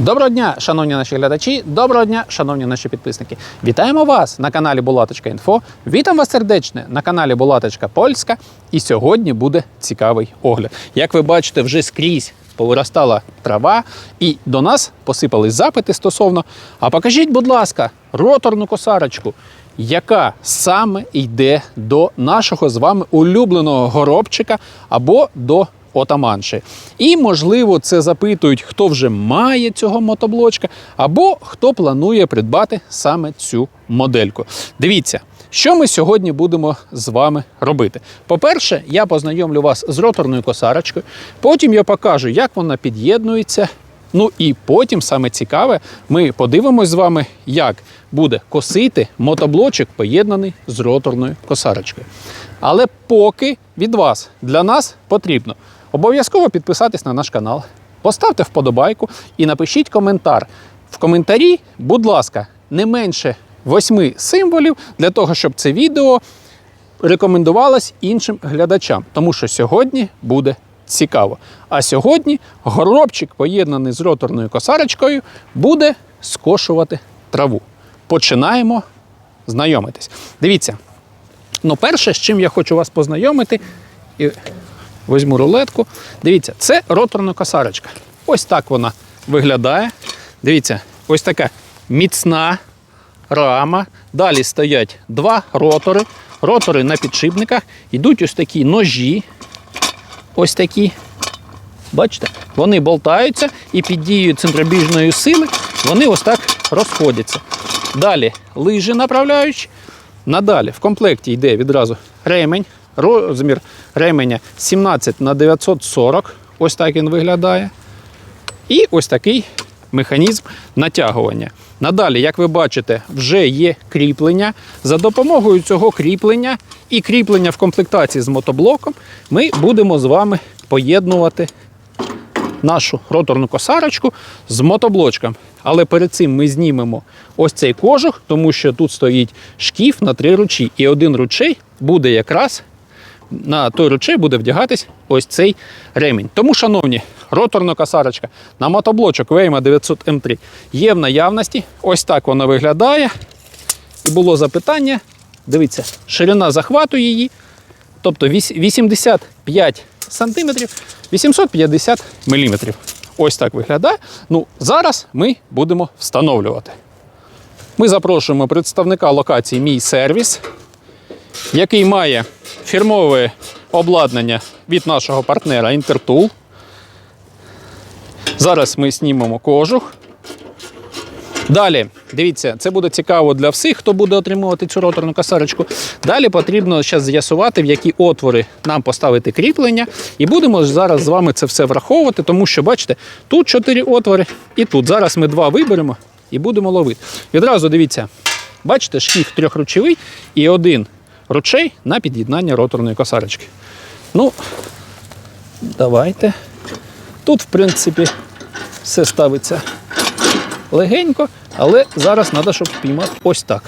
Доброго дня, шановні наші глядачі, доброго дня, шановні наші підписники. Вітаємо вас на каналі Булаточка.Інфо. Вітам вас сердечне на каналі Булаточка Польська. І сьогодні буде цікавий огляд. Як ви бачите, вже скрізь повиростала трава, і до нас посипались запити стосовно. А покажіть, будь ласка, роторну косарочку, яка саме йде до нашого з вами улюбленого горобчика або до отаманші. І, можливо, це запитують, хто вже має цього мотоблочка, або хто планує придбати саме цю модельку. Дивіться. Що ми сьогодні будемо з вами робити? По-перше, я познайомлю вас з роторною косарочкою, потім я покажу, як вона під'єднується. Ну і потім, саме цікаве, ми подивимось з вами, як буде косити мотоблочок, поєднаний з роторною косарочкою. Але поки від вас для нас потрібно обов'язково підписатись на наш канал, поставте вподобайку і напишіть коментар. В коментарі, будь ласка, не менше восьми символів для того, щоб це відео рекомендувалось іншим глядачам, тому що сьогодні буде цікаво. А сьогодні горобчик, поєднаний з роторною косарочкою, буде скошувати траву. Починаємо знайомитись. Дивіться, ну перше, з чим я хочу вас познайомити, візьму рулетку. Дивіться, це роторна косарочка. Ось так вона виглядає. Дивіться, ось така міцна рама. Далі стоять два ротори. Ротори на підшипниках. Йдуть ось такі ножі. Ось такі. Бачите? Вони болтаються і під дією центробіжної сили вони ось так розходяться. Далі лижі направляючі. Надалі в комплекті йде відразу ремень. Розмір ременя 17 на 940. Ось так він виглядає. І ось такий механізм натягування. Надалі, як ви бачите, вже є кріплення. За допомогою цього кріплення і кріплення в комплектації з мотоблоком ми будемо з вами поєднувати нашу роторну косарочку з мотоблочком. Але перед цим ми знімемо ось цей кожух, тому що тут стоїть шкіф на три ручі. І один ручей буде якраз на той ручей буде вдягатись ось цей ремінь. Тому, шановні, роторна косарочка на мотоблочок Вейма 900 М3 є в наявності. Ось так вона виглядає. І було запитання. Дивіться, ширина захвату її, тобто 85 сантиметрів, 850 міліметрів. Ось так виглядає. Ну, зараз ми будемо встановлювати. Ми запрошуємо представника локації Мій сервіс, який має фірмове обладнання від нашого партнера Інтертул. Зараз ми знімемо кожух. Далі, дивіться, це буде цікаво для всіх, хто буде отримувати цю роторну косарочку. Далі потрібно зараз з'ясувати, в які отвори нам поставити кріплення. І будемо зараз з вами це все враховувати, тому що, бачите, тут чотири отвори, і тут. Зараз ми два виберемо і будемо ловити. Відразу дивіться, бачите, шкіф трьохручовий і один ручей на під'єднання роторної косарочки. Ну, давайте. Тут, в принципі, все ставиться легенько, але зараз треба, щоб спіймати ось так.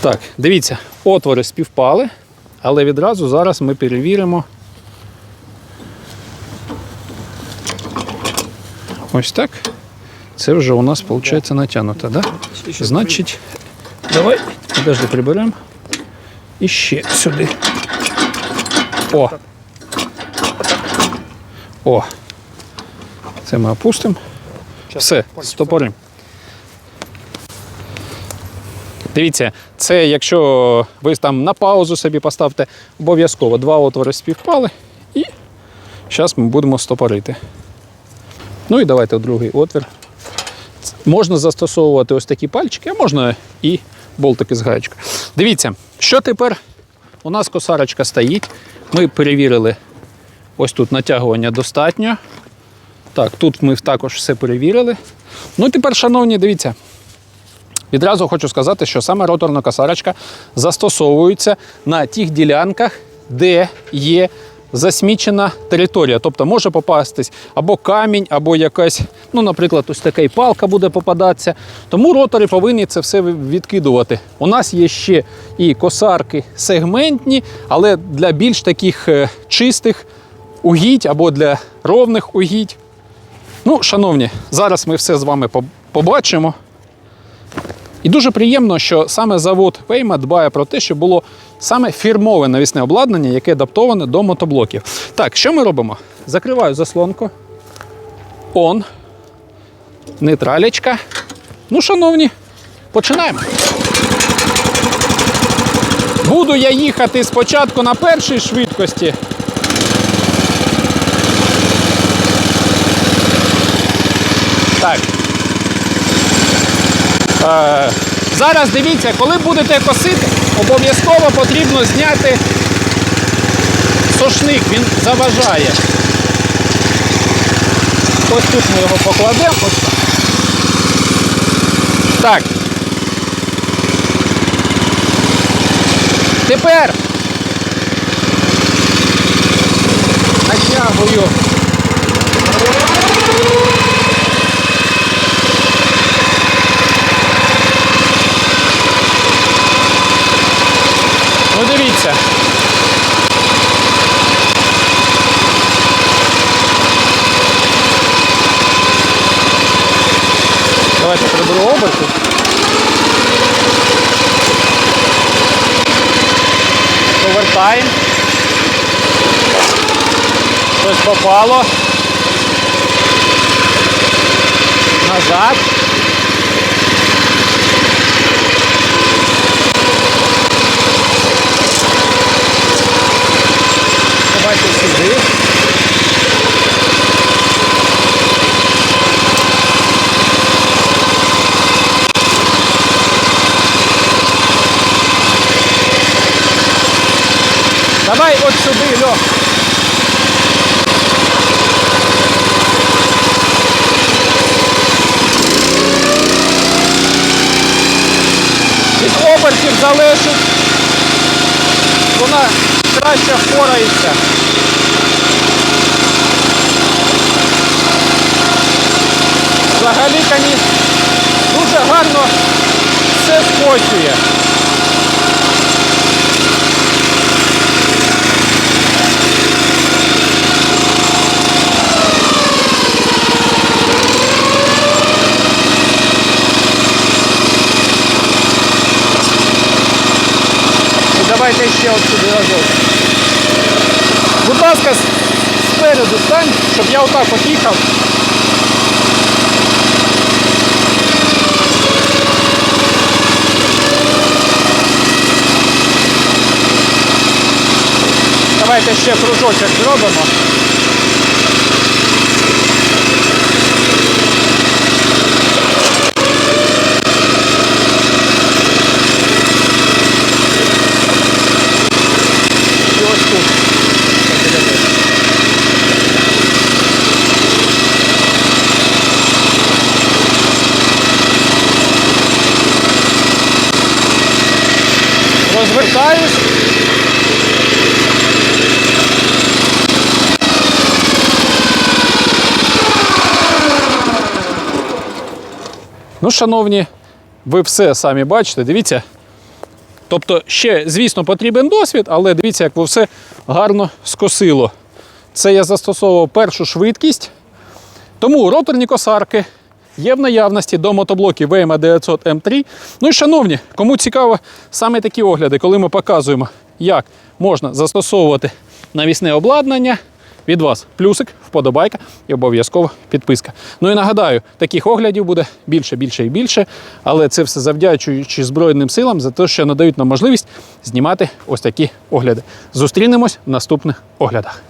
Так, дивіться, отвори співпали, але відразу зараз ми перевіримо. Ось так. Це вже у нас виходить натягнуто, да? Значить, давай, подожди, приберемо. І ще сюди. О! О! Це ми опустимо. Все, стопорим. Дивіться, це якщо ви там на паузу собі поставте, обов'язково два отвори співпали. І зараз ми будемо стопорити. Ну і давайте другий отвір. Можна застосовувати ось такі пальчики, а можна і болтики з гаєчкою. Дивіться, що тепер у нас косарочка стоїть. Ми перевірили, ось тут натягування достатньо. Так, тут ми також все перевірили. Ну тепер, шановні, дивіться. Відразу хочу сказати, що саме роторна косарочка застосовується на тих ділянках, де є засмічена територія. Тобто може попастись або камінь, або якась, ну, наприклад, ось така і палка буде попадатися. Тому ротори повинні це все відкидувати. У нас є ще і косарки сегментні, але для більш таких е, чистих угідь або для ровних угідь. Ну, шановні, зараз ми все з вами побачимо. І дуже приємно, що саме завод Вейма дбає про те, щоб було саме фірмове навісне обладнання, яке адаптоване до мотоблоків. Так, що ми робимо? Закриваю заслонку. Он. Нейтралечка. Ну, шановні, починаємо. Буду я їхати спочатку на першій швидкості. Так. Зараз дивіться, коли будете косити, обов'язково потрібно зняти сошник, він заважає. Ось тут ми його покладемо. Так. Тепер натягую. Ну дивіться. Давайте приберу. Повертаємо. Щось попало. Назад. Давайте сюди. Давай от сюди, Льох. Від обертів залежить. Вона краще впорається. Взагалі, кані дуже гарно все скочує. І давайте ще отсюди разок. Будь ласка, спереду стань, щоб я отак поїхав. Давайте ще кружочок зробимо. І ось тут. Розвертаюсь. Ну, шановні, ви все самі бачите, дивіться. Тобто, ще, звісно, потрібен досвід, але дивіться, як ви все гарно скосило. Це я застосовував першу швидкість. Тому роторні косарки є в наявності до мотоблоків VMA 900 M3. Ну і шановні, кому цікаво саме такі огляди, коли ми показуємо, як можна застосовувати навісне обладнання. Від вас плюсик, вподобайка і обов'язково підписка. Ну і нагадаю, таких оглядів буде більше, більше і більше, але це все завдячуючи Збройним силам за те, що надають нам можливість знімати ось такі огляди. Зустрінемось в наступних оглядах.